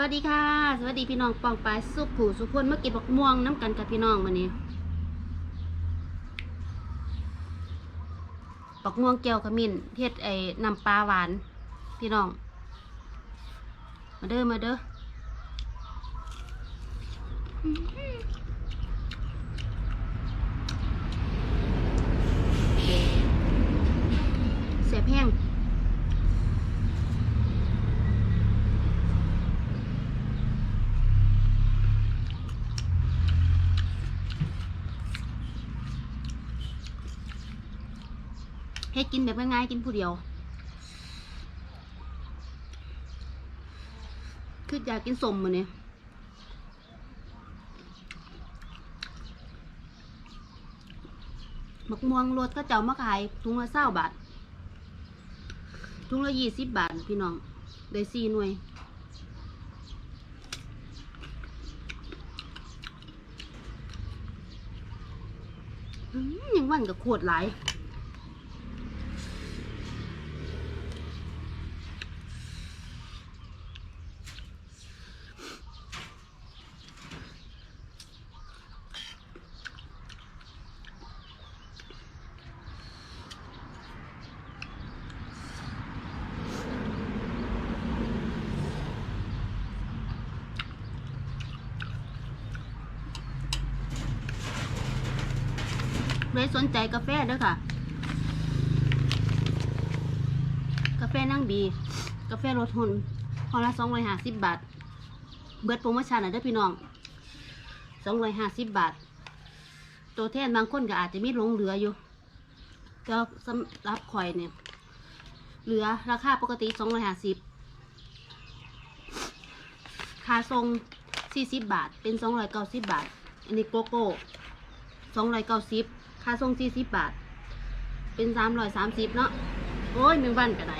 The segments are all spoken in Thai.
วัสดีค่ะ สวัสดีพี่น้องปองปลายสุขผู้สุขคนเมื่อกี้บอกม่วงน้ำกันกับพี่น้องมานี้ปักม่วงแก้วขมิ้นเฮ็ดไอ้น้ำปลาหวาน พี่น้อง มาเด้อมาเด้อเสียบแห้ง เฮ็ดกินแบบง่ายๆกินผู้เดียว คืออยากกินสมมือนี่มักม่วงรสก็เจ้ามาขายถุงละเศร้าบาทถุงละยี่สิบบาทพี่น้องได้สี่หน่วยยังวันกับขวดหลาย เลยสนใจกาแฟด้วยค่ะ กาแฟนั่งบี กาแฟรสหุ่นพอละสองร้อยห้าสิบบาท เบิดโปรโมชั่นอะเด้อพี่น้องสองร้อยห้าสิบบาท ตัวแทนบางคนก็อาจจะมีหลงเหลืออยู่ก็สำหรับข่อยเนี่ย เหลือราคาปกติสองร้อยห้าสิบค่าทรงสี่สิบบาท เป็นสองร้อยเก้าสิบบาท อันนี้โกโก้สองร้อยเก้าสิบ ค่าส่งสี่สิบบาท เป็นสามร้อยสามสิบเนาะ โอ้ยมึงวันกันไหน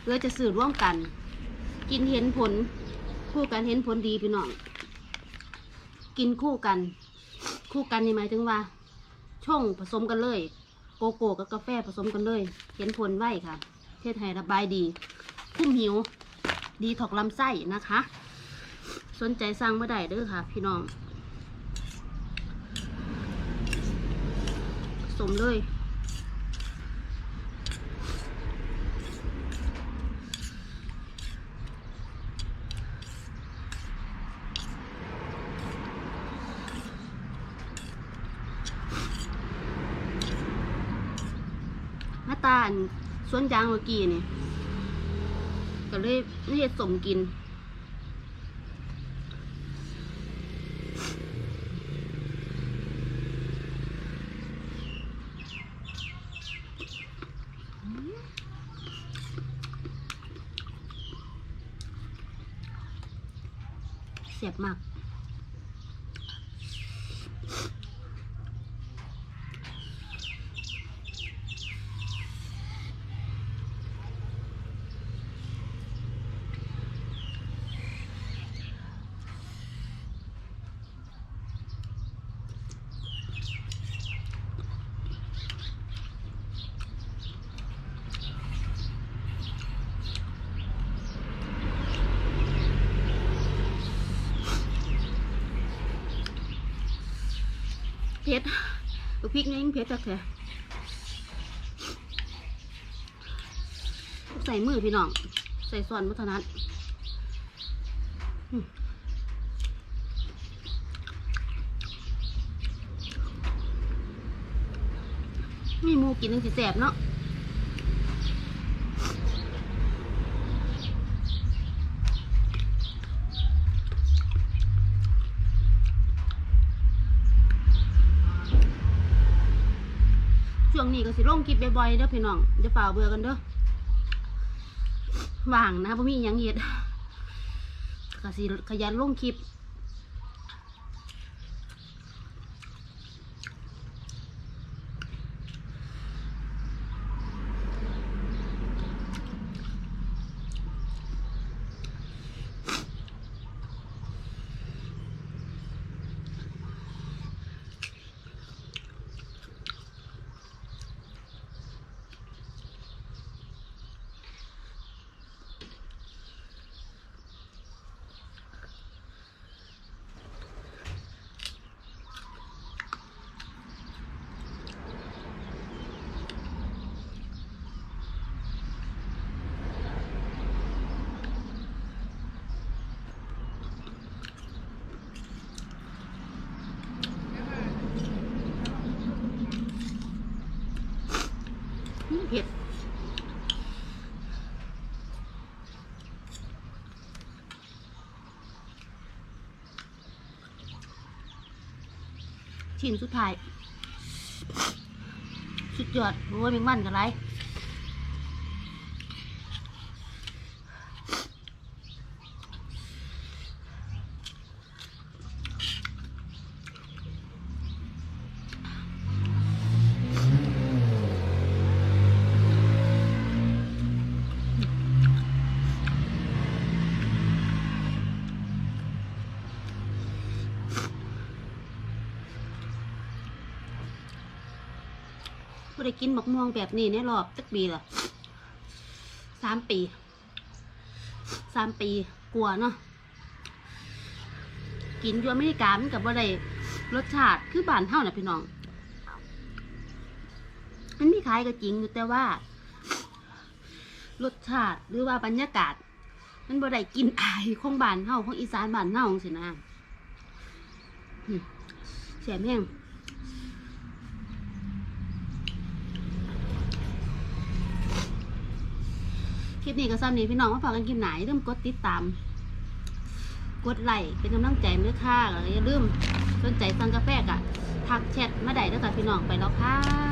เพื่อจะสื่อร่วมกัน กินเห็นผล คู่กันเห็นผลดีพี่น้อง กินคู่กัน คู่กันนี่หมายถึงว่า ช่องผสมกันเลย โกโก้กับกาแฟผสมกันเลย เห็นผลไวค่ะ เทศไทยระบายดี คุ้มหิว ดีถอกลำไส้นะคะ สนใจสั่งเมื่อใดเด้อค่ะ พี่น้อง ส มเลยหน้าตาอันสวนยางเมื่อกี้นี่ก็เลยไม่ได้สมกิน เสียบมาก เผ็ดลูกพริกนี่ยังเผ็ดจักแท้ใส่มือพี่น้อง ใส่ส่วนมัทนัดมีมูกินนึงสิแสบเนาะ ช่วงนี้ก็สิลงคลิปบ่อยๆเด้อพี่น้องจะเฝ่าเบื่อกันเด้อว่างนะพ่มีอยังเฮ็ดก็สิขยันลงคลิป เผ็ดชิ้นสุดท้าย สุดยอดโอ้ยแมงมันกันไร ผู้ได้กินบักม่วงแบบนี้ในรอบจักปีละสามปีสามปีกลัวเนาะกินอยู่อเมริกามันกับว่าได้รสชาติคือบ้านเท่าน่ะพี่น้อง มันมีขายก็จริงอยู่แต่ว่า รสชาติหรือว่าบรรยากาศ มันบ่ได้กินอายของบ้านเฮาของอีสานบ้านเฮาสินะอืมเสียแม่ง ลิปนี้ก็ซ้ำนี้พี่น้องมาฝากกันคลิปไหนเริ่มกดติดตาม กดไลค์เป็นกำลังใจมือค่ะแล้วอย่าลืมสนใจสั่งกาแฟกะทักแชทมาได้ด้วยค่ะพี่น้องไปแล้วค่ะ